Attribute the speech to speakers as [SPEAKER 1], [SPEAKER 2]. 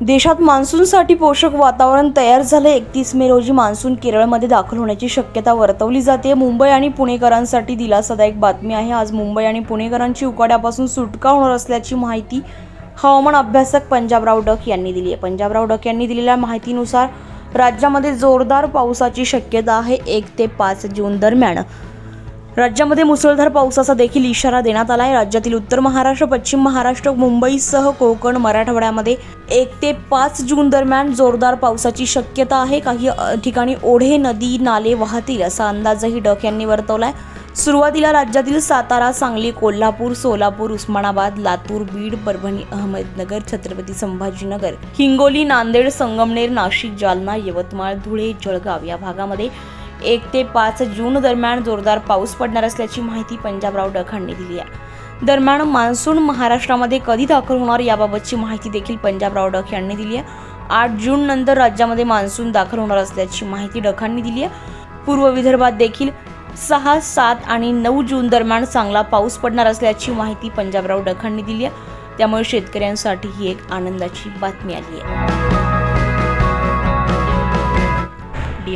[SPEAKER 1] देशात मान्सूनसाठी पोषक वातावरण तयार झालं एकतीस मे रोजी मान्सून केरळमध्ये दाखल होण्याची शक्यता वर्तवली जाते. मुंबई आणि पुणेकरांसाठी दिलासादायक बातमी आहे. आज मुंबई आणि पुणेकरांची उकाड्यापासून सुटका होणार असल्याची माहिती हवामान अभ्यासक पंजाबराव डक यांनी दिली आहे. पंजाबराव डक यांनी दिलेल्या माहितीनुसार राज्यामध्ये जोरदार पावसाची शक्यता आहे. एक ते पाच जून दरम्यान राज्यामध्ये मुसळधार पावसाचा देखील इशारा देण्यात आला आहे राज्यातील उत्तर महाराष्ट्र पश्चिम महाराष्ट्र मुंबईसह कोकण मराठवाड्यामध्ये एक ते पाच जून दरम्यान जोरदार पावसाची शक्यता आहे. काही ठिकाणी ओढे नदी नाले वाहतील असा अंदाजही डक यांनी वर्तवलाय. सुरुवातीला राज्यातील सातारा सांगली कोल्हापूर सोलापूर उस्मानाबाद लातूर बीड परभणी अहमदनगर छत्रपती संभाजीनगर हिंगोली नांदेड संगमनेर नाशिक जालना यवतमाळ धुळे जळगाव या भागामध्ये एक ते पाच जून दरम्यान जोरदार पाऊस पडणार असल्याची माहिती पंजाबराव डखांनी दिली आहे. दरम्यान मान्सून महाराष्ट्रामध्ये कधी दाखल होणार याबाबतची माहिती देखील पंजाबराव डख यांनी दिली आहे. आठ जून नंतर राज्यामध्ये मान्सून दाखल होणार असल्याची माहिती डखांनी दिली आहे. पूर्व विदर्भात देखील सहा सात आणि नऊ जून दरम्यान चांगला पाऊस पडणार असल्याची माहिती पंजाबराव डखांनी दिली आहे. त्यामुळे शेतकऱ्यांसाठी ही एक आनंदाची बातमी आली आहे.